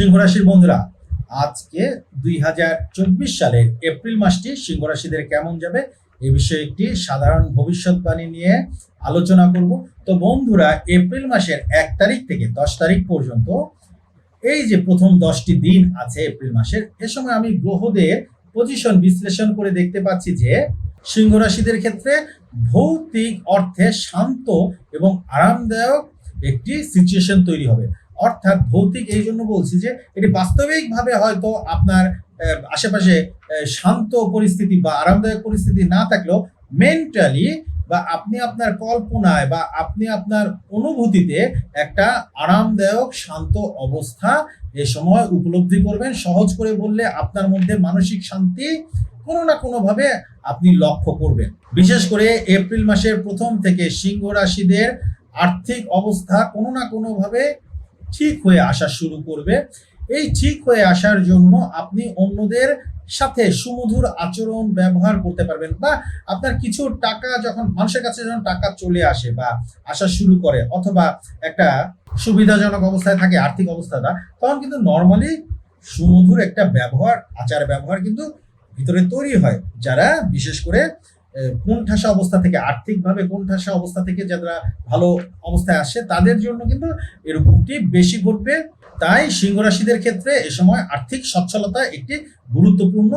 সিংহ রাশির বন্ধুরা, আজকে দুই হাজার চব্বিশ সালের এপ্রিল মাসটি সিংহ রাশিদের কেমন যাবে এ বিষয়ে একটি সাধারণ ভবিষ্যৎবাণী নিয়ে আলোচনা করব। তো বন্ধুরা, এপ্রিল মাসের এক তারিখ থেকে দশ তারিখ পর্যন্ত এই যে প্রথম দশটি দিন আছে এপ্রিল মাসের, এ সময় আমি গ্রহদের পজিশন বিশ্লেষণ করে দেখতে পাচ্ছি যে সিংহ রাশিদের ক্ষেত্রে ভৌতিক অর্থে শান্ত এবং আরামদায়ক একটি সিচুয়েশন তৈরি হবে। অর্থাৎ ভৌতিক এই জন্য বলছি যে এটি বাস্তবিকভাবে হয়তো আপনার আশেপাশে শান্ত পরিস্থিতি বা আরামদায়ক পরিস্থিতি না থাকলেও মেন্টালি বা আপনি আপনার কল্পনায় বা আপনি আপনার অনুভূতিতে একটা আরামদায়ক, শান্ত অবস্থা এ সময় উপলব্ধি করবেন। সহজ করে বললে আপনার মধ্যে মানসিক শান্তি কোনো না কোনোভাবে আপনি লক্ষ্য করবেন। বিশেষ করে এপ্রিল মাসের প্রথম থেকে সিংহ রাশিদের আর্থিক অবস্থা কোনো না কোনোভাবে ঠিক হয়ে আসা শুরু করবে। এই ঠিক হয়ে আসার জন্য আপনি অন্যদের সাথে সুমধুর আচরণ ব্যবহার করতে পারবেন বা আপনার কিছু টাকা যখন, মানুষের কাছে যখন টাকা চলে আসে বা আসা শুরু করে অথবা একটা সুবিধাজনক অবস্থায় থাকে, আর্থিক অবস্থাটা, তখন কিন্তু নর্মালি সুমধুর একটা ব্যবহার, আচার ব্যবহার কিন্তু ভিতরে তৈরি হয়। যারা বিশেষ করে কোণঠাসা অবস্থা থেকে, আর্থিকভাবে কোণঠাসা অবস্থা থেকে যারা ভালো অবস্থায় আসে, তাদের জন্য কিন্তু এরকমটি বেশি ঘটবে। তাই সিংহ রাশিদের ক্ষেত্রে এ সময় আর্থিক সচ্ছলতা একটি গুরুত্বপূর্ণ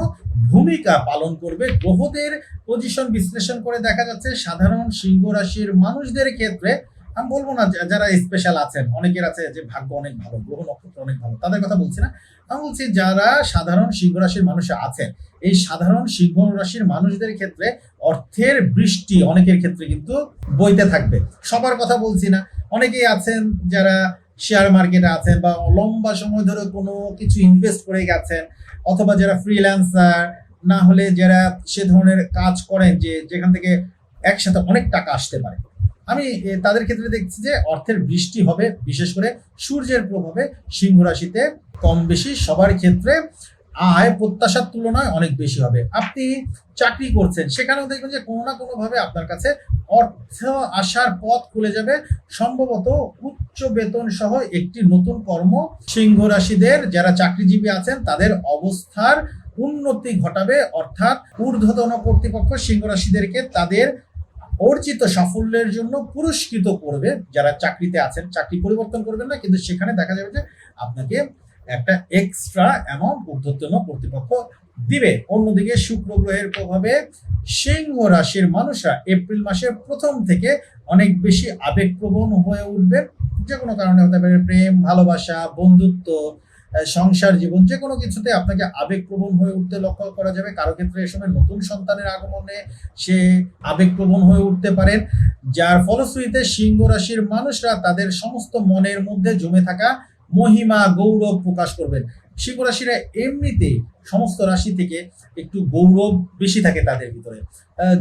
ভূমিকা পালন করবে। গ্রহদের পজিশন বিশ্লেষণ করে দেখা যাচ্ছে, সাধারণ সিংহ রাশির মানুষদের ক্ষেত্রে আমি বলব না যারা স্পেশাল আছেন, অনেকের আছে যে ভাগ্য অনেক ভালো, গ্রহ নক্ষত্র অনেক ভালো, তাদের কথা বলছি না। আমি বলছি যারা সাধারণ সিংহ রাশির মানুষ আছেন, এই সাধারণ সিংহ রাশির মানুষদের ক্ষেত্রে অর্থের বৃষ্টি অনেকের ক্ষেত্রে কিন্তু বইতে থাকবে। সবার কথা বলছি না। অনেকেই আছেন যারা শেয়ার মার্কেটে আছেন বা লম্বা সময় ধরে কোনো কিছু ইনভেস্ট করে গেছেন, অথবা যারা ফ্রিল্যান্সার না হলে যারা সে ধরনের কাজ করেন যে যেখান থেকে একসাথে অনেক টাকা আসতে পারে। আমি তাদের ক্ষেত্রে দেখছি যে অর্থের বৃষ্টি হবে, বিশেষ করে সূর্যের প্রভাবে সিংহ রাশিতে কম বেশি। সবার ক্ষেত্রে আয় প্রত্যাশার তুলনায় অনেক বেশি হবে। আপনি চাকরি করছেন, সেখানেও দেখবেন যে কোনো না কোনো ভাবে আপনার কাছে অর্থ আসার পথ খুলে যাবে। সম্ভবত উচ্চ বেতন সহ একটি নতুন কর্ম। সিংহ রাশিদের যারা চাকরিজীবী আছেন, তাদের অবস্থার উন্নতি ঘটাবে। অর্থাৎ ঊর্ধ্বতন কর্তৃপক্ষ সিংহ রাশিদেরকে তাদের অর্জিত সাফল্যের জন্য পুরস্কৃত করবে। যারা চাকরিতে আছেন, চাকরি পরিবর্তন করবেন না, কিন্তু সেখানে দেখা যাবে যে আপনাকে একটা এক্সট্রা অ্যামাউন্ট ঊর্ধ্বতন কর্তৃপক্ষ দিবে। অন্যদিকে শুক্র গ্রহের প্রভাবে সিংহ রাশির মানুষরা এপ্রিল মাসের প্রথম থেকে অনেক বেশি আবেগপ্রবণ হয়ে উঠবে যে কোনো কারণে হতে পারে প্রেম, ভালোবাসা, বন্ধুত্ব সংসার জীবন, যে কোনো কিছুতে আপনাকে আবেগপ্রবণ হয়ে উঠতে লক্ষ্য করা যাবে। কারও ক্ষেত্রে এ সময় নতুন সন্তানের আগমনে সে আবেগপ্রবণ হয়ে উঠতে পারেন। যার ফলশ্রুতিতে সিংহ রাশির মানুষরা তাদের সমস্ত মনের মধ্যে জমে থাকা মহিমা, গৌরব প্রকাশ করবেন। সিংহ রাশিরা এমনিতেই সমস্ত রাশি থেকে একটু গৌরব বেশি থাকে তাদের ভিতরে।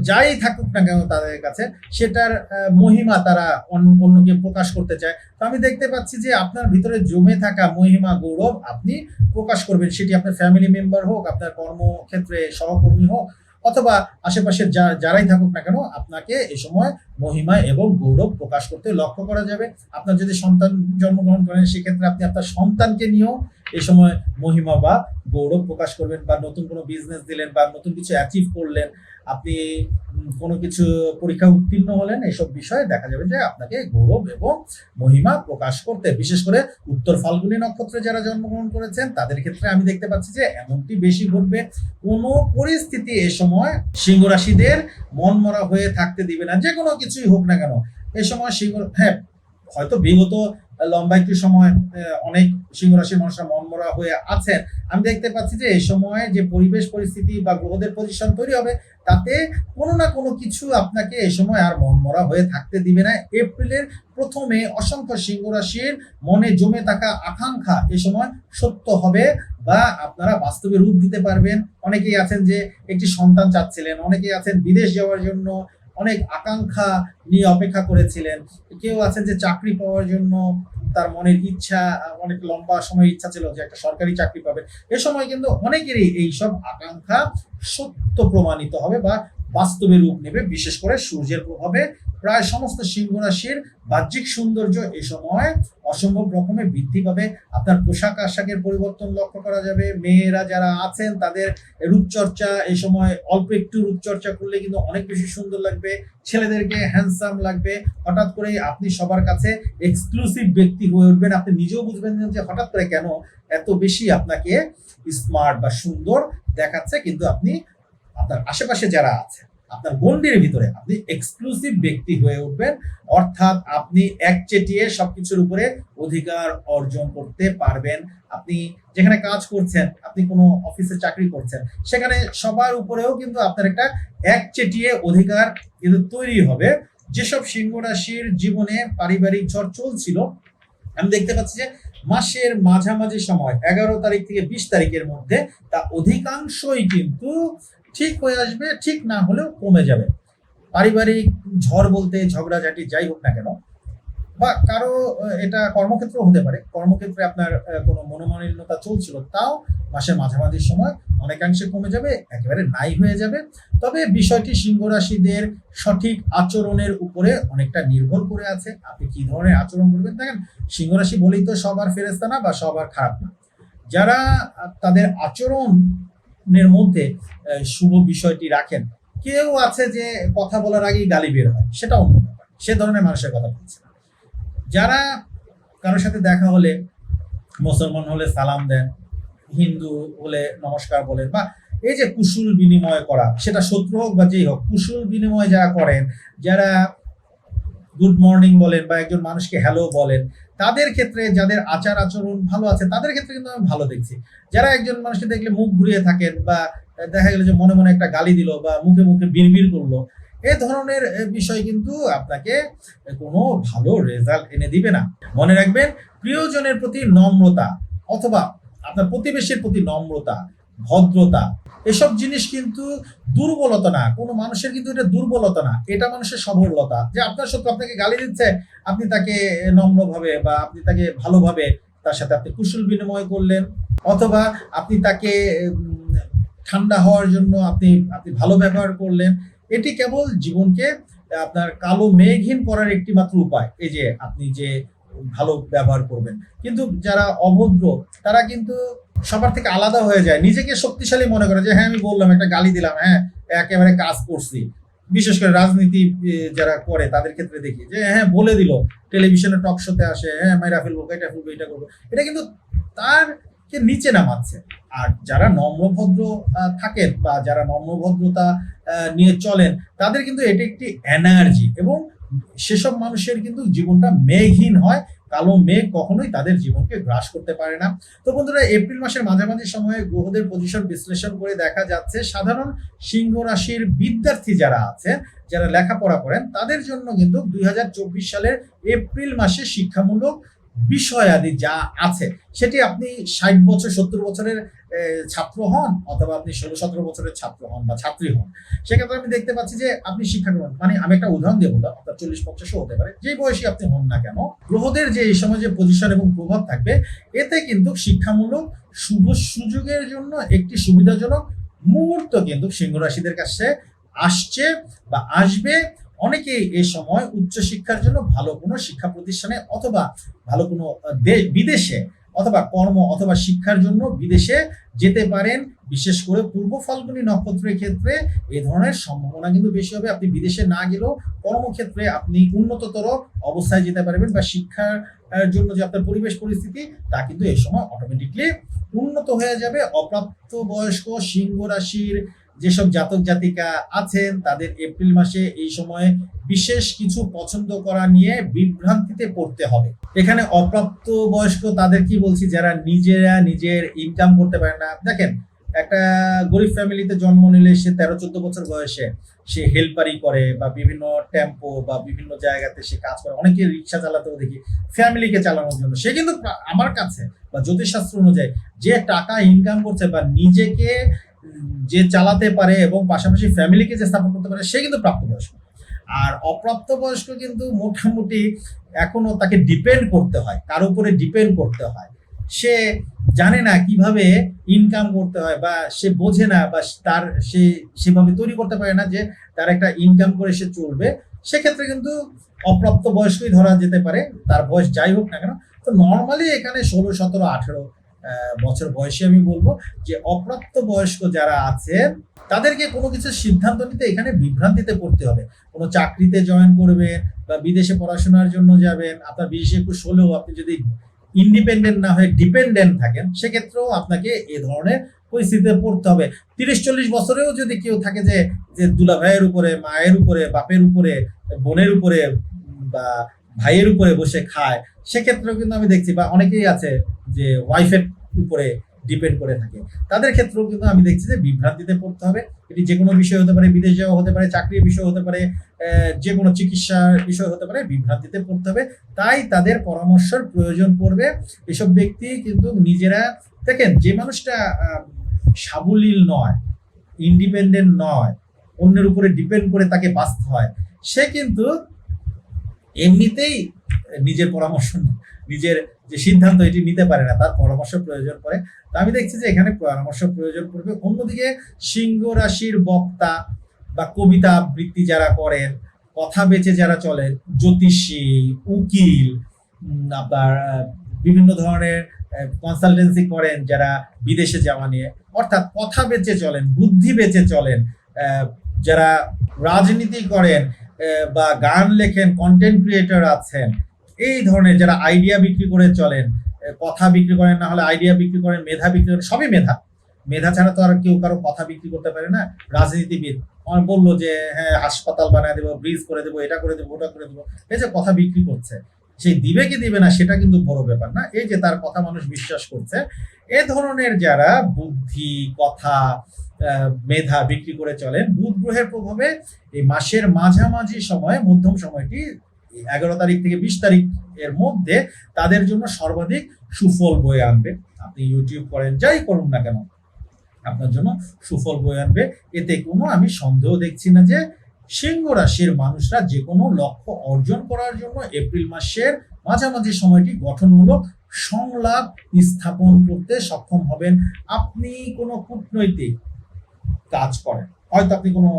যাই থাকুক না কেন তাদের কাছে, সেটার মহিমা তারা অন্য- অন্যকে প্রকাশ করতে চায়। তো আমি দেখতে পাচ্ছি যে আপনার ভিতরে জমে থাকা মহিমা, গৌরব আপনি প্রকাশ করবেন। সেটি আপনার ফ্যামিলি মেম্বার হোক, আপনার কর্মক্ষেত্রে সহকর্মী হোক, অথবা আশেপাশের যা, যারাই থাকুক না কেন, আপনাকে এই সময় মহিমা এবং গৌরব প্রকাশ করতে লক্ষ্য করা যাবে। আপনার যদি সন্তান জন্মগ্রহণ করেন, সেক্ষেত্রে আপনি আপনার সন্তানকে নিয়েও এই সময় মহিমা বা গৌরব প্রকাশ করবেন বা নতুন কোনো বিজনেস দিলেন বা নতুন কিছু অ্যাচিভ করলেন, আপনি কোনো কিছু পরীক্ষা উত্তীর্ণ হলেন, এসব বিষয়ে দেখা যাবে যে আপনাকে গৌরব এবং মহিমা প্রকাশ করতে, বিশেষ করে উত্তর ফাল্গুনী নক্ষত্রে যারা জন্মগ্রহণ করেছেন, তাদের ক্ষেত্রে আমি দেখতে পাচ্ছি যে এমনটি বেশি ঘটবে। কোনো পরিস্থিতি এ সময় সিংহ রাশিদের মন মরা হয়ে থাকতে দিবে না, যে কোনো কিছুই হোক না কেন। এ সময় সেগুলো হ্যাঁ হয়তো বিগত লম্বা একটু সময় অনেক সিংহ রাশির মানুষরা মনমরা হয়ে আছেন। আমি দেখতে পাচ্ছি যে, এই সময় যে পরিবেশ পরিস্থিতি বা গ্রহদের পজিশন তৈরি হবে, তাতে কোনো না কোনো কিছু আপনাকে এই সময় আর মনমরা হয়ে থাকতে দিবে না। এপ্রিলের প্রথমে অসংখ্য সিংহ রাশির মনে জমে থাকা আকাঙ্ক্ষা এ সময় সত্য হবে বা আপনারা বাস্তবে রূপ দিতে পারবেন। অনেকেই আছেন যে, একটি সন্তান চাচ্ছিলেন, অনেকেই আছেন বিদেশ যাওয়ার জন্য অনেক আকাঙ্ক্ষা নিয়ে অপেক্ষা করেছিলেন। কেউ আছেন যে চাকরি পাওয়ার জন্য তার মনের ইচ্ছা, অনেক লম্বা সময় ইচ্ছা ছিল যে একটা সরকারি চাকরি পাবে এ সময় কিন্তু অনেকেরই এইসব আকাঙ্ক্ষা সত্য প্রমাণিত হবে বা বাস্তবে রূপ নেবে, বিশেষ করে সূর্যের প্রভাবে প্রায় সমস্ত সিংহ রাশির বাহ্যিক সৌন্দর্য এ সময় অসম্ভব রকমের বৃদ্ধি পাবে। আপনার পোশাক আশাকের পরিবর্তন লক্ষ্য করা যাবে। মেয়েরা যারা আছেন, তাদের রূপচর্চা এই সময় অল্প একটু রূপচর্চা করলে কিন্তু অনেক বেশি সুন্দর লাগবে। ছেলেদেরকে হ্যান্ডসাম লাগবে। হঠাৎ করে আপনি সবার কাছে এক্সক্লুসিভ ব্যক্তি হয়ে উঠবেন। আপনি নিজেও বুঝবেন যে হঠাৎ করে কেন এত বেশি আপনাকে স্মার্ট বা সুন্দর দেখাচ্ছে। কিন্তু আপনি আপনার আশেপাশে যারা আছে আপনার গন্ডির ভিতরে আপনি এক্সক্লুসিভ ব্যক্তি হয়ে উঠবেন। অর্থাৎ আপনি একচেটিয়ে সবকিছুর উপরে অধিকার অর্জন করতে পারবেন। আপনি যেখানে কাজ করছেন, আপনি কোনো অফিসে চাকরি করছেন, সেখানে সবার উপরেও কিন্তু আপনার একটা একচেটিয়ে অধিকার কিন্তু তৈরি হবে। যেসব সিংহ রাশির জীবনে পারিবারিক ঝড় চলছিল, আমি দেখতে পাচ্ছি যে মাসের মাঝামাঝি সময়, এগারো তারিখ থেকে বিশ তারিখের মধ্যে, তা অধিকাংশই কিন্তু ঠিক হয়ে আসবে, ঠিক না হলেও কমে যাবে। পারিবারিক ঝড় বলতে, ঝগড়াঝাটি যাই হোক না কেন, বা কারও এটা কর্মক্ষেত্র হতে পারে। কর্মক্ষেত্রে আপনার কোনো মনোমালিন্যতা চলছিল, তাও মাসের মাঝামাঝি সময় অনেকাংশে কমে যাবে, একেবারে নাই হয়ে যাবে। তবে বিষয়টি সিংহ রাশিদের সঠিক আচরণের উপরে অনেকটা নির্ভর করে আছে। আপনি কি ধরনের আচরণ করবেন দেখেন সিংহ রাশি বলেই তো সবার ফেরেস্তা না বা সবার খারাপ না। যারা তাদের তাদের আচরণের মধ্যে শুভ বিষয়টি রাখেন। কেউ আছে যে কথা বলার আগেই গালি বের হয় সেটা অন্য সে ধরনের মানুষের কথা বলছে যারা কারোর সাথে দেখা হলে মুসলমান হলে সালাম দেন, হিন্দু হলে নমস্কার বলেন, বা এই যে কুশল বিনিময় করা, সেটা শত্রু হোক বা যেই হোক, কুশল বিনিময় যারা করেন, যারা গুড মর্নিং বলেন বা একজন মানুষকে হ্যালো বলেন তাদের ক্ষেত্রে যাদের আচার আচরণ ভালো আছে, তাদের ক্ষেত্রে কিন্তু আমি ভালো দেখছি। যারা একজন মানুষকে দেখলে মুখ ঘুরিয়ে থাকেন বা দেখা গেল যে মনে মনে একটা গালি দিল বা মুখে মুখে বিড়বিড় করল, এ ধরনের বিষয় কিন্তু আপনাকে কোনো ভালো রেজাল্ট এনে দিবে না। মনে রাখবেন, প্রিয়জনের প্রতি নম্রতা অথবা আপনার প্রতিবেশীর প্রতি নম্রতা, ভদ্রতা এসব জিনিস কিন্তু দুর্বলতা না। কোনো মানুষের কিন্তু এটা দুর্বলতা না। এটা মানুষের সবলতা। যে আপনার সত্য আপনাকে গালি দিচ্ছে, আপনি তাকে নম্রভাবে বা আপনি তাকে ভালোভাবে তার সাথে আপনি কুশল বিনিময় করলেন, অথবা আপনি তাকে ঠান্ডা হওয়ার জন্য আপনি আপনি ভালো ব্যবহার করলেন, এটি কেবল জীবনকে, আপনার কালো মেঘহীন করার একটি মাত্র উপায়। এই যে আপনি যে ভালো ব্যবহার করবেন। কিন্তু যারা অভদ্র, তারা কিন্তু সবার থেকে আলাদা হয়ে যায়। নিজেকে শক্তিশালী মনে করে যে হ্যাঁ আমি বললাম, একটা গালি দিলাম হ্যাঁ একেবারে কাজ করছি। বিশেষ করে রাজনীতি যারা করে, তাদের ক্ষেত্রে দেখি যে হ্যাঁ বলে দিল। টেলিভিশনে টক শোতে আসে হ্যাঁ মাইরা ফেলব এটা ফেলব, এটা করব। এটা কিন্তু তার কে নিচে নামাচ্ছে। আর যারা নম্রভদ্র থাকেন বা যারা নম্রভদ্রতা নিয়ে চলেন, তাদের কিন্তু এটি একটি এনার্জি এবং সেসব মানুষের কিন্তু জীবনটা মেঘহীন হয়। কালো মেঘ কখনোই তাদের জীবনকে গ্রাস করতে পারে না। তো বন্ধুরা, এপ্রিল মাসের মাঝামাঝি সময়ে গ্রহদের পজিশন বিশ্লেষণ করে দেখা যাচ্ছে, সাধারণ সিংহ রাশির বিদ্যার্থী যারা আছে, যারা লেখাপড়া করেন, তাদের জন্য কিন্তু দুই হাজার চব্বিশ সালের এপ্রিল মাসে শিক্ষামূলক বিষয় আদি যা আছে, সেটি আপনি ষাট বছর, সত্তর বছরের ছাত্র হন অথবা আপনি ষোলো সতেরো বছরের ছাত্র হন বা ছাত্রী হন, সেক্ষেত্রে আমি দেখতে পাচ্ছি যে আপনি শিক্ষা গ্রহণ মানে আমি একটা উদাহরণ দিয়ে বললাম, আপনার চল্লিশ পঞ্চাশও হতে পারে, যে বয়সী আপনি হন না কেন, গ্রহদের যে এই সময় যে পজিশন এবং প্রভাব থাকবে, এতে কিন্তু শিক্ষামূলক শুভ সুযোগের জন্য একটি সুবিধাজনক মুহূর্ত কিন্তু সিংহ রাশিদের কাছে আসছে বা আসবে। অনেকেই এই সময় উচ্চশিক্ষার জন্য ভালো কোনো শিক্ষা প্রতিষ্ঠানে অথবা ভালো কোনো বিদেশে অথবা কর্ম অথবা শিক্ষার জন্য বিদেশে যেতে পারেন। বিশেষ করে পূর্ব ফাল্গুনী নক্ষত্রের ক্ষেত্রে এ ধরনের সম্ভাবনা কিন্তু বেশি হবে। আপনি বিদেশে না গেলেও কর্মক্ষেত্রে আপনি উন্নততর অবস্থায় যেতে পারবেন বা শিক্ষার জন্য যে আপনার পরিবেশ পরিস্থিতি, তা কিন্তু এ সময় অটোমেটিকলি উন্নত হয়ে যাবে। অপ্রাপ্ত বয়স্ক সিংহ রাশির যেসব জাতক জাতিকা আছেন, তাদের এপ্রিল মাসে এই সময়ে বিশেষ কিছু পছন্দ করা নিয়ে বিভ্রান্তিতে পড়তে হবে। এখানে অপ্রাপ্ত বয়স্ক তাদের কি বলছি, যারা নিজেরা নিজের ইনকাম করতে পারে না। দেখেন, একটা গরিব ফ্যামিলিতে জন্ম নিলে সে তেরো চোদ্দ বছর বয়সে সে হেল্পারি করে বা বিভিন্ন টেম্পো বা বিভিন্ন জায়গাতে সে কাজ করে। অনেকে রিক্সা চালাতেও দেখি ফ্যামিলিকে চালানোর জন্য। সে কিন্তু আমার কাছে বা জ্যোতিষশাস্ত্র অনুযায়ী যে টাকা ইনকাম করছে বা নিজেকে যে চালাতে পারে এবং পাশাপাশি ফ্যামিলিকে যে স্থাপন করতে পারে, সে কিন্তু প্রাপ্তবয়স্ক। আর অপ্রাপ্তবয়স্ক কিন্তু মোটামুটি এখনও তাকে ডিপেন্ড করতে হয়, কার উপরে ডিপেন্ড করতে হয়। সে জানে না কীভাবে ইনকাম করতে হয় বা সে বোঝে না বা তার সে সেভাবে তৈরি করতে পারে না যে তার একটা ইনকাম করে সে চলবে। সেক্ষেত্রে কিন্তু অপ্রাপ্ত বয়স্কই ধরা যেতে পারে, তার বয়স যাই হোক না কেন। তো নর্মালি এখানে ষোলো, সতেরো, আঠেরো বছর বয়সে আমি বলব যে অপ্রাপ্ত বয়স্ক যারা আছেন, তাদেরকে কোনো কিছু সিদ্ধান্ত নিতে এখানে বিভ্রান্তিতে পড়তে হবে। কোনো চাকরিতে জয়েন করবেন বা বিদেশে পড়াশোনার জন্য যাবেন, আপনার বিশ একুশ হলেও আপনি যদি ইন্ডিপেন্ডেন্ট না হয়ে ডিপেন্ডেন্ট থাকেন, সেক্ষেত্রেও আপনাকে এ ধরনের পরিস্থিতিতে পড়তে হবে। তিরিশ চল্লিশ বছরেও যদি কেউ থাকে যে যে দুলা ভাইয়ের উপরে, মায়ের উপরে, বাপের উপরে, বোনের উপরে বা ভাইয়ের উপরে বসে খায়, সেক্ষেত্রেও কিন্তু আমি দেখছি বা অনেকেই আছে যে ওয়াইফের উপরে ডিপেন্ড করে থাকে। তাদের ক্ষেত্রেও কিন্তু আমি দেখছি যে বিভ্রান্তিতে পড়তে হবে। এটি যে কোনো বিষয় হতে পারে বিদেশ যাওয়া হতে পারে, চাকরির বিষয় হতে পারে যে কোনো চিকিৎসার বিষয় হতে পারে, বিভ্রান্তিতে পড়তে হবে। তাই তাদের পরামর্শের প্রয়োজন পড়বে। এসব ব্যক্তি কিন্তু নিজেরা দেখেন, যে মানুষটা সাবলীল নয় ইন্ডিপেন্ডেন্ট নয়, অন্যের উপরে ডিপেন্ড করে তাকে বাঁচতে হয়, সে কিন্তু এমনিতেই নিজের পরামর্শ নিজের যে সিদ্ধান্ত এটি নিতে পারে না, তার পরামর্শ প্রয়োজন পড়ে। তো আমি দেখছি যে এখানে পরামর্শ প্রয়োজন পড়বে। অন্যদিকে সিংহ রাশির বক্তা বা কবিতা আবৃত্তি যারা করেন, কথা বেচে যারা চলেন, জ্যোতিষী, উকিল আপনার বিভিন্ন ধরনের কনসালটেন্সি করেন যারা বিদেশে যাওয়া নিয়ে, অর্থাৎ কথা বেচে চলেন, বুদ্ধি বেচে চলেন যারা রাজনীতি করেন বা গান লেখেন কন্টেন্ট ক্রিয়েটর আছেন, এই ধরনের যারা আইডিয়া বিক্রি করে চলেন কথা বিক্রি করেন, না হলে আইডিয়া বিক্রি করেন, মেধা বিক্রি করেন, সবই মেধা। মেধা ছাড়া তো আর কেউ কারও কথা বিক্রি করতে পারে না। রাজনীতিবিদ আমার বলল যে হ্যাঁ হাসপাতাল বানায় দেবো ব্রিজ করে দেবো, এটা করে দেবো, ওটা করে দেবো। এই যে কথা বিক্রি করছে সেই দিবে কি দিবে না, সেটা কিন্তু বড় ব্যাপার না। এই যে তার কথা মানুষ বিশ্বাস করছে, এ ধরনের যারা বুদ্ধি, কথা মেধা বিক্রি করে চলেন। বুধ গ্রহের প্রভাবে এই মাসের মাঝামাঝি সময়ে, মধ্যম সময়টি, এগারো তারিখ থেকে বিশ তারিখ এর মধ্যে তাদের জন্য সর্বাধিক সুফল বয়ে আনবে। আপনি ইউটিউব করেন, যাই করুন না কেন, আপনার জন্য সুফল বয়ে আনবে। এতে কোনো আমি সন্দেহ দেখছি না যে সিংহ রাশির মানুষরা যে কোনো লক্ষ্য অর্জন করার জন্য এপ্রিল মাসের মাঝামাঝি সময়টি গঠনমূলক সংলাপ স্থাপন করতে সক্ষম হবেন। আপনি কোনো কূটনৈতিক কাজ করেন। হয়তো আপনি কোনো,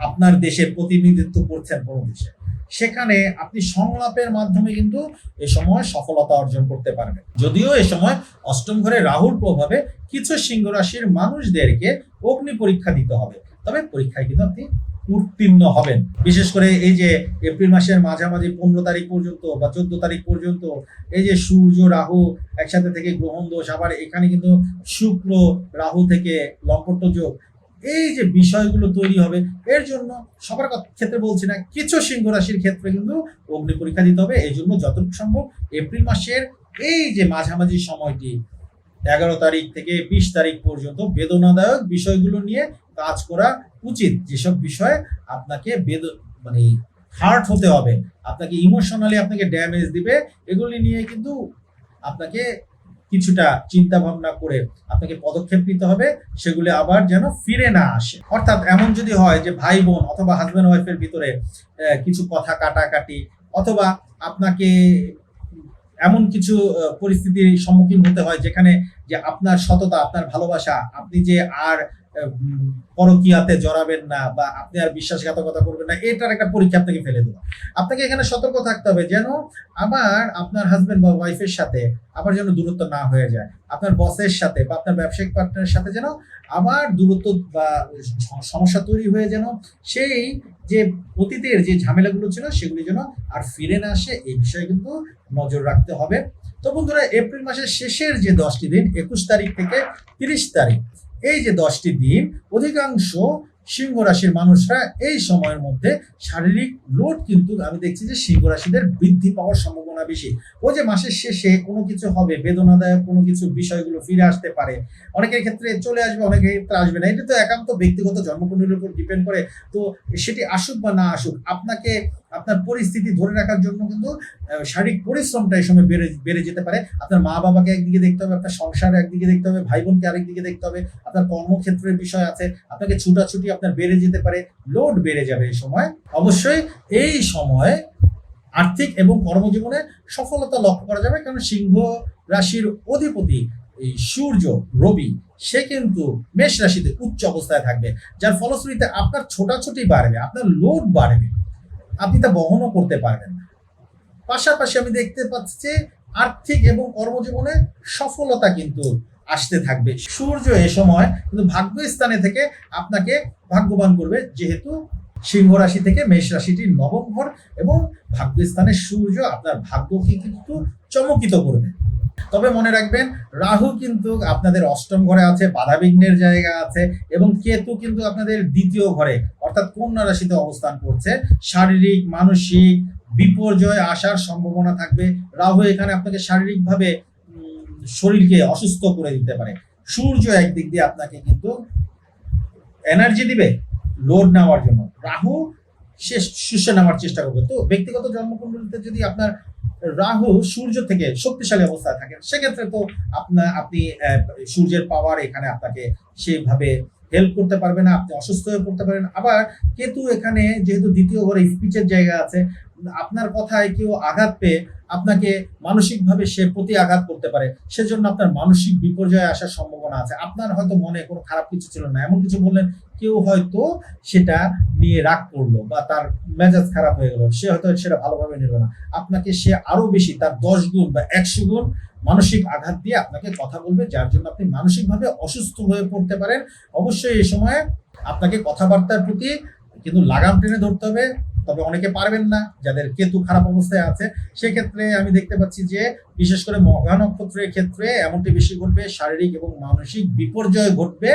আপনার দেশের প্রতিনিধিত্ব করছেন কোনো দেশে। সেখানে আপনি সংলাপের মাধ্যমে কিন্তু এ সময় সফলতা অর্জন করতে পারবেন। যদিও এ সময় অষ্টম ঘরে রাহুর প্রভাবে কিছু সিংহ রাশির মানুষদেরকে অগ্নি পরীক্ষা দিতে হবে। তবে পরীক্ষায় কিন্তু আপনি উত্তীর্ণ হবেন। বিশেষ করে এই যে এপ্রিল মাসের মাঝামাঝি পনেরো তারিখ পর্যন্ত বা চোদ্দ তারিখ পর্যন্ত, এই যে সূর্য, রাহু একসাথে থেকে গ্রহণ দোষ, আবার এখানে কিন্তু শুক্র, রাহু থেকে লম্পট যোগ এই যে বিষয়গুলো তৈরি হবে, এর জন্য সবার ক্ষেত্রে বলছি না, কিছু সিংহ রাশির ক্ষেত্রে কিন্তু অগ্নি পরীক্ষা দিতে হবে। এই জন্য যতটুকু সম্ভব এপ্রিল মাসের এই যে মাঝামাঝি সময়টি, এগারো তারিখ থেকে বিশ তারিখ পর্যন্ত বেদনাদায়ক বিষয়গুলো নিয়ে কাজ করা উচিত। যেসব বিষয়ে আপনাকে বেদ মানে হার্ট হতে হবে, আপনাকে ইমোশনালি আপনাকে ড্যামেজ দিবে, এগুলি নিয়ে কিন্তু আপনাকে কিছুটা চিন্তা ভাবনা করে আপনাকে পদক্ষেপ নিতে হবে, সেগুলি আবার যেন ফিরে না আসে। অর্থাৎ এমন যদি হয় যে ভাই বোন অথবা হাজব্যান্ড ওয়াইফের ভিতরে কিছু কথা কাটাকাটি অথবা আপনাকে এমন কিছু পরিস্থিতির সম্মুখীন হতে হয় যেখানে যে আপনার সততা, আপনার ভালোবাসা, আপনি যে আর পরকীয়াতে জড়াবেন না বা আপনি আর বিশ্বাসঘাতকতা করবেন না, এটার একটা পরীক্ষা আপনাকে ফেলে দেবো। আপনাকে এখানে সতর্ক থাকতে হবে যেন আবার আপনার হাজবেন্ড বা ওয়াইফের সাথে আবার যেন দূরত্ব না হয়ে যায়। আপনার বসের সাথে বা আপনার ব্যবসায়িক পার্টনারের সাথে যেন আবার দূরত্ব বা সমস্যা তৈরি হয়ে যেন সেই যে অতীতের যে ঝামেলাগুলো ছিল সেগুলি যেন আর ফিরে না আসে, এই বিষয়ে কিন্তু নজর রাখতে হবে। তো বন্ধুরা, এপ্রিল মাসের শেষের যে দশটি দিন, একুশ তারিখ থেকে তিরিশ তারিখ এই যে দশটি দিন অধিকাংশ সিংহ রাশির মানুষরা এই সময়ের মধ্যে শারীরিক লোড কিন্তু আমি দেখছি যে সিংহ রাশিদের বৃদ্ধি পাওয়ার সম্ভাবনা বেশি। ও যে মাসের শেষে কোনো কিছু হবে, বেদনাদায়ক কোনো কিছু বিষয়গুলো ফিরে আসতে পারে। অনেকের ক্ষেত্রে চলে আসবে অনেকের ক্ষেত্রে আসবে না। এটা তো একান্ত ব্যক্তিগত জন্মকুণ্ডলীর উপর ডিপেন্ড করে। তো সেটি আসুক বা না আসুক, আপনাকে আপনার পরিস্থিতি ধরে রাখার জন্য কিন্তু শারীরিক পরিশ্রমটা এই সময় বেড়ে বেড়ে যেতে পারে। আপনার মা বাবাকে একদিকে দেখতে হবে, আপনার সংসার একদিকে দেখতে হবে ভাই বোনকে আরেকদিকে দেখতে হবে, আপনার কর্মক্ষেত্রের বিষয় আছে, আপনাকে ছুটাছুটি আপনার বেড়ে যেতে পারে লোড বেড়ে যাবে এই সময়। অবশ্যই এই সময় আর্থিক এবং কর্মজীবনে সফলতা লক্ষ্য করা যাবে, কারণ সিংহ রাশির অধিপতি এই সূর্য, রবি, সে কিন্তু মেষ রাশিতে উচ্চ অবস্থায় থাকবে। যার ফলশ্রুতিতে আপনার ছোটাছুটি বাড়বে, আপনার লোড বাড়বে। আপনি তা বহনও করতে পারবেন না। পাশাপাশি আমি দেখতে পাচ্ছি যে আর্থিক এবং কর্মজীবনে সফলতা কিন্তু আসতে থাকবে। সূর্য এ সময় কিন্তু ভাগ্য স্থানে থেকে আপনাকে ভাগ্যবান করবে, যেহেতু সিংহ রাশি থেকে মেষ রাশিটি নবম ঘর এবং ভাগ্যস্থানের সূর্য আপনার ভাগ্যকে কিন্তু চমকিত করবে। তবে মনে রাখবেন, রাহু কিন্তু আপনাদের অষ্টম ঘরে আছে, বাধা বিঘ্নের জায়গা আছে এবং কেতু কিন্তু আপনাদের দ্বিতীয় ঘরে, অর্থাৎ কন্যা রাশিতে অবস্থান করছে। শারীরিক, মানসিক বিপর্যয় আসার সম্ভাবনা থাকবে। রাহু এখানে আপনাকে শারীরিকভাবে শরীরকে অসুস্থ করে দিতে পারে। সূর্য একদিক দিয়ে আপনাকে কিন্তু এনার্জি দিবে। লোড নেওয়ার জন্য। রাহু সে শীর্ষে নেওয়ার চেষ্টা করবে। তো ব্যক্তিগত জন্মকুণ্ডলিতে যদি আপনার রাহু সূর্য থেকে শক্তিশালী অবস্থায় থাকেন, সেক্ষেত্রে তো আপনার আপনি সূর্যের পাওয়ার এখানে আপনাকে সেভাবে হেল্প করতে পারবে না। আপনি অসুস্থ হয়ে পড়তে পারেন। আবার কেতু এখানে যেহেতু দ্বিতীয় ঘরে স্পিচের জায়গা আছে, আপনার কথায় কেউ আঘাত পেয়ে আপনাকে মানসিকভাবে সে প্রতি আঘাত করতে পারে। সেজন্য আপনার মানসিক বিপর্যয় আসার সম্ভাবনা আছে। আপনার হয়তো মনে কোনো খারাপ কিছু ছিল না। এমন কিছু বললেন কেউ হয়তো সেটা নিয়ে রাগ করল বা তার মেজাজ খারাপ হয়ে গেল, সে হয়তো সেটা ভালোভাবে নিল না। আপনাকে সে আরও বেশি তার দশ গুণ বা একশো গুণ মানসিক আঘাত দিয়ে আপনাকে কথা বলবে, যার জন্য আপনি মানসিকভাবে অসুস্থ হয়ে পড়তে পারেন। অবশ্যই এই সময়ে আপনাকে কথাবার্তার প্রতি কিন্তু লাগাম টেনে ধরতে হবে। তবে অনেকে পারবেন না, যাদের কেতু খারাপ অবস্থায় আছে, সেক্ষেত্রে আমি দেখতে পাচ্ছি যে বিশেষ করে মহা নক্ষত্রের ক্ষেত্রে এমনটি বেশি ঘটবে, শারীরিক এবং মানসিক বিপর্যয় ঘটবে।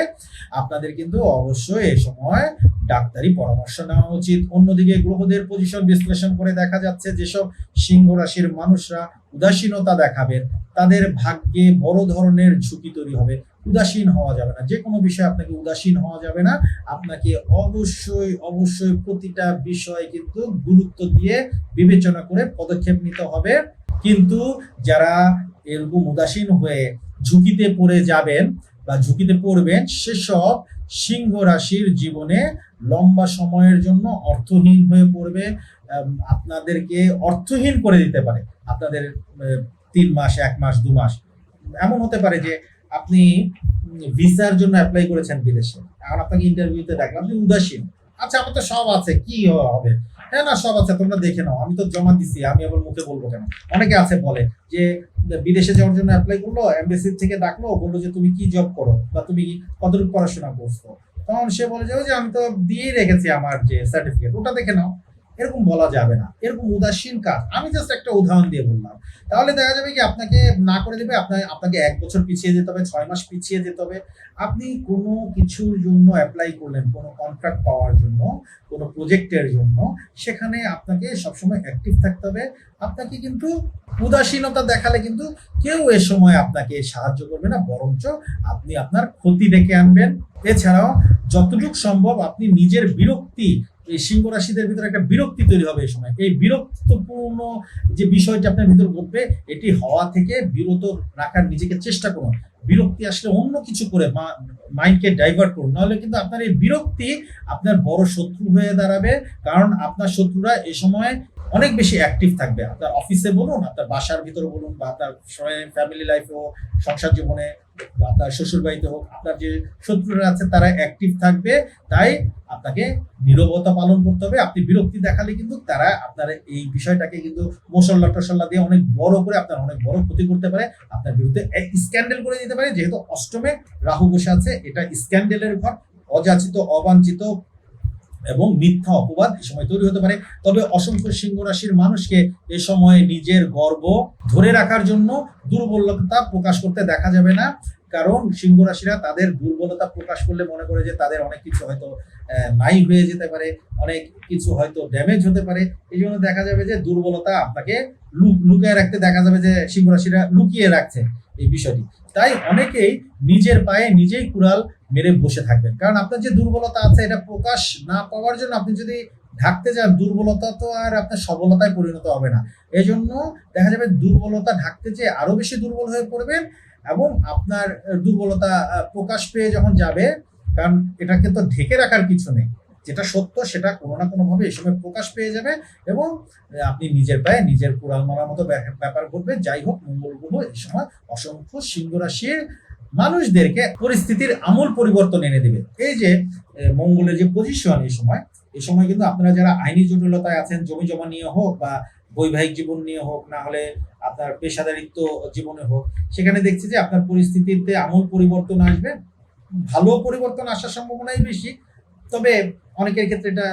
আপনাদের কিন্তু অবশ্যই এ সময় ডাক্তারি পরামর্শ নেওয়া উচিত। অন্যদিকে গ্রহদের পজিশন বিশ্লেষণ করে দেখা যাচ্ছে যেসব সিংহ রাশির মানুষরা উদাসীনতা দেখাবেন, তাদের ভাগ্যে বড় ধরনের ঝুঁকি তৈরি হবে। উদাসীন হওয়া যাবে না। যে কোনো বিষয়ে আপনাকে উদাসীন হওয়া যাবে না। আপনাকে অবশ্যই অবশ্যই প্রতিটা বিষয় কিন্তু গুরুত্ব দিয়ে বিবেচনা করে পদক্ষেপ নিতে হবে। কিন্তু যারা এরকম উদাসীন হয়ে ঝুঁকিতে পড়ে যাবেন বা ঝুঁকিতে পড়বেন, সেসব সিংহ রাশির জীবনে লম্বা সময়ের জন্য অর্থহীন হয়ে পড়বে। আপনাদেরকে অর্থহীন করে দিতে পারে। আপনাদের তিন মাস, এক মাস, দু মাস। এমন হতে পারে যে আপনি ভিসার জন্য অ্যাপ্লাই করেছেন বিদেশে। এখন আপনাকে ইন্টারভিউতে ডাকলাম আপনি উদাসীন। আচ্ছা আমার তো সব আছে, কি হবে? হ্যাঁ না, সব আছে, তোমরা দেখে নাও। আমি তো জমা দিছি, আমি আবার মুখে বলব কেন? অনেকে আছে বলে যে, বিদেশে যাওয়ার জন্য অ্যাপ্লাই করল এমবেসি থেকে ডাকলো, বলল যে, তুমি কি জব করো? বা তুমি কতটুকু পড়াশোনা করছ? তখন সে বলে যে আমি তো দিয়েই রেখেছি আমার যে সার্টিফিকেট ওটা দেখে নাও। এরকম বলা যাবে না। এরকম উদাসীন কাজ। আমি জাস্ট একটা উদাহরণ দিয়ে বললাম। তাহলে দেখা যাবে কি, আপনাকে না করে দেবে আপনার আপনাকে এক বছর পিছিয়ে যেতে হবে, ছয় মাস পিছিয়ে যেতে হবে। আপনি কোনো কিছুর জন্য অ্যাপ্লাই করলেন, কোনো কন্ট্রাক্ট পাওয়ার জন্য, কোনো প্রজেক্টের জন্য, সেখানে আপনাকে সবসময় অ্যাক্টিভ থাকতে হবে। আপনাকে কিন্তু উদাসীনতা দেখালে কিন্তু কেউ এ সময় আপনাকে সাহায্য করবে না, বরঞ্চ আপনি আপনার ক্ষতি ডেকে আনবেন। এছাড়াও, যতটুকু সম্ভব আপনি নিজের বিরক্তি এই সিংহ রাশিদের ভিতরে একটা বিরক্তি তৈরি হবে এই সময়। এই বিরক্তপূর্ণ যে বিষয়টি আপনার ভিতর ঘটবে, এটি হওয়া থেকে বিরত রাখার নিজেকে চেষ্টা করুন। বিরক্তি আসলে অন্য কিছু করে মাইন্ডকে ডাইভার্ট করুন। নাহলে কিন্তু আপনার এই বিরক্তি আপনার বড় শত্রু হয়ে দাঁড়াবে, কারণ আপনার শত্রুরা এ সময় অনেক বেশি অ্যাক্টিভ থাকবে। আপনার অফিসে বলুন, আপনার বাসার ভিতরে বলুন, বা আপনার ফ্যামিলি লাইফে সংসার জীবনে আপনার শ্বশুর বাড়িতে হোক, আপনার যে শত্রুরা আছে তারা অ্যাক্টিভ থাকবে, তাই আপনাকে নিরবতা পালন করতে হবে। আপনি বিরক্তি দেখালে কিন্তু তারা আপনার এই বিষয়টাকে কিন্তু মশল্লা টসল্লা দিয়ে অনেক বড় করে আপনার অনেক বড় ক্ষতি করতে পারে। আপনার বিরুদ্ধে স্ক্যান্ডেল করে দিতে পারে। যেহেতু অষ্টমে রাহু বসে আছে, এটা স্ক্যান্ডেলের ঘর। অযাচিত, অবাঞ্ছিত এবং মিথ্যা অপবাদ এই সময় তৈরি হতে পারে। তবে অসংখ্য সিংহ রাশির মানুষকে এ সময় নিজের গর্ব ধরে রাখার জন্য দুর্বলতা প্রকাশ করতে দেখা যাবে না। কারণ সিংহ রাশিরা তাদের দুর্বলতা প্রকাশ করলে মনে করে যে তাদের অনেক কিছু হয়তো নাই হয়ে যেতে পারে, অনেক কিছু হয়তো ড্যামেজ হতে পারে। এই জন্য দেখা যাবে যে দুর্বলতা আপনাকে লুক- লুকিয়ে রাখতে দেখা যাবে যে সিংহ রাশিরা লুকিয়ে রাখছে এই বিষয়টি। তাই অনেকেই নিজের পায়ে নিজেই কুড়াল মেরে বসে থাকবেন। কারণ আপনার যে দুর্বলতা আছে, এটা প্রকাশ না পাওয়ার জন্য আপনি যদি ঢাকতে যান, দুর্বলতা তো আর আপনার সবলতায় পরিণত হবে না। এই জন্য দেখা যাবে দুর্বলতা ঢাকতে যেয়ে আরও বেশি দুর্বল হয়ে পড়বেন এবং আপনার দুর্বলতা প্রকাশ পেয়ে যখন যাবে, কারণ এটাকে তো ঢেকে রাখার কিছু নেই। যেটা সত্য, সেটা কোনো না কোনো ভাবে এই সময় প্রকাশ পেয়ে যাবে এবং আপনি নিজের পায়ে নিজের কুড়াল মারার মতো ব্যাপ- ব্যাপার ঘটবে। যাই হোক, মঙ্গল গ্রহ এই সময় অসংখ্য সিংহ রাশির মানুষদেরকে পরিস্থিতির আমূল পরিবর্তন এনে দেবে। এই যে মঙ্গলের যে পজিশন এই সময় এই সময় কিন্তু আপনারা যারা আইনি জটিলতায় আছেন, জমি জমা নিয়ে হোক বা বৈবাহিক জীবন নিয়ে হোক, না হলে আপনার পেশাদারিত্ব জীবনে হোক, সেখানে দেখছি যে আপনার পরিস্থিতিতে আমূল পরিবর্তন আসবে। ভালো পরিবর্তন আসার সম্ভাবনাই বেশি। তবে অনেকের ক্ষেত্রে এটা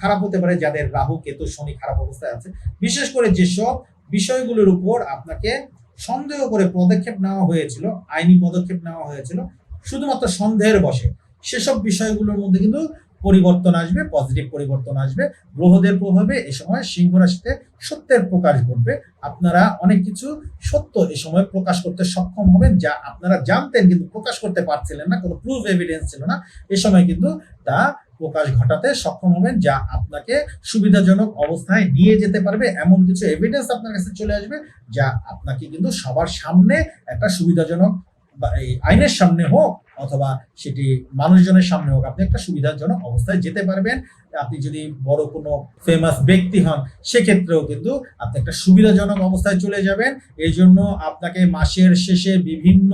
খারাপ হতে পারে, যাদের রাহু, কেতু, শনি খারাপ অবস্থায় আছে। বিশেষ করে যেসব বিষয়গুলোর উপর আপনাকে সন্দেহ করে পদক্ষেপ নেওয়া হয়েছিল, আইনি পদক্ষেপ নেওয়া হয়েছিল। শুধুমাত্র সন্দেহের বসে সেসব বিষয়গুলোর মধ্যে কিন্তু পরিবর্তন আসবে পজিটিভ পরিবর্তন আসবে। গ্রহদের প্রভাবে এ সময় সিংহ রাশিতে সত্যের প্রকাশ ঘটবে। আপনারা অনেক কিছু সত্য এ সময় প্রকাশ করতে সক্ষম হবেন, যা আপনারা জানতেন কিন্তু প্রকাশ করতে পারছিলেন না, কোনো প্রুফ এভিডেন্স ছিল না। এ সময় কিন্তু তা প্রকাশ ঘটাতে সক্ষম হবেন যা আপনাকে সুবিধাজনক অবস্থায় নিয়ে যেতে পারবে। এমন কিছু এভিডেন্স আপনার কাছে চলে আসবে যা আপনাকে কিন্তু সবার সামনে একটা সুবিধাজনক আইনের সামনে হোক অথবা সেটি মানুষজনের সামনে হোক আপনি একটা সুবিধাজনক অবস্থায় যেতে পারবেন। আপনি যদি বড় কোনো ফেমাস ব্যক্তি হন, সেক্ষেত্রেও কিন্তু আপনি একটা সুবিধাজনক অবস্থায় চলে যাবেন। এই জন্য আপনাকে মাসের শেষে বিভিন্ন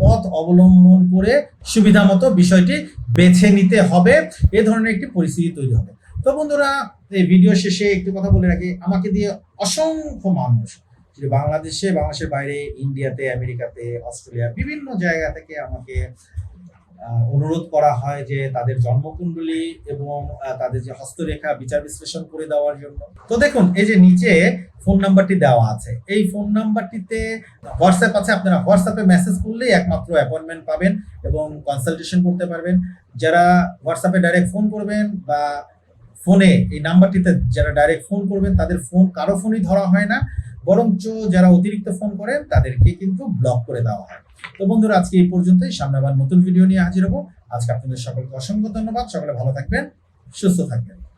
পথ অবলম্বন করে সুবিধা মতো বিষয়টি বেছে নিতে হবে। এ ধরনের একটি পরিস্থিতি তৈরি হবে। তো বন্ধুরা, এই ভিডিও শেষে একটি কথা বলে রাখি। আমাকে দিয়ে অসংখ্য মানুষ বাংলাদেশে, বাংলাদেশের বাইরে ইন্ডিয়াতে আমেরিকাতে অস্ট্রেলিয়া বিভিন্ন জায়গা থেকে আমাকে অনুরোধ করা হয় যে তাদের জন্মকুণ্ডলী এবং তাদের যে হস্তরেখা বিচার বিশ্লেষণ করে দেওয়ার জন্য। তো দেখুন, এই যে নিচে ফোন নাম্বারটি দেওয়া আছে। এই ফোন নাম্বারটিতে হোয়াটসঅ্যাপ আছে। আপনারা হোয়াটসঅ্যাপে মেসেজ করলেই একমাত্র অ্যাপয়েন্টমেন্ট পাবেন এবং কনসালটেশন করতে পারবেন। যারা হোয়াটসঅ্যাপে ডাইরেক্ট ফোন করবেন বা ফোনে এই নাম্বারটিতে যারা ডাইরেক্ট ফোন করবেন, তাদের ফোন কারও ফোনই ধরা হয় না। বরঞ্চ যারা অতিরিক্ত ফোন করেন, তাদেরকে কিন্তু ব্লক করে দেওয়া হয়। তো বন্ধুরা, আজকে এই পর্যন্তই। সামনে আবার নতুন ভিডিও নিয়ে হাজির হব। আজকে আপনাদের সকলকে অসংখ্য ধন্যবাদ। সকলে ভালো থাকবেন, সুস্থ থাকবেন।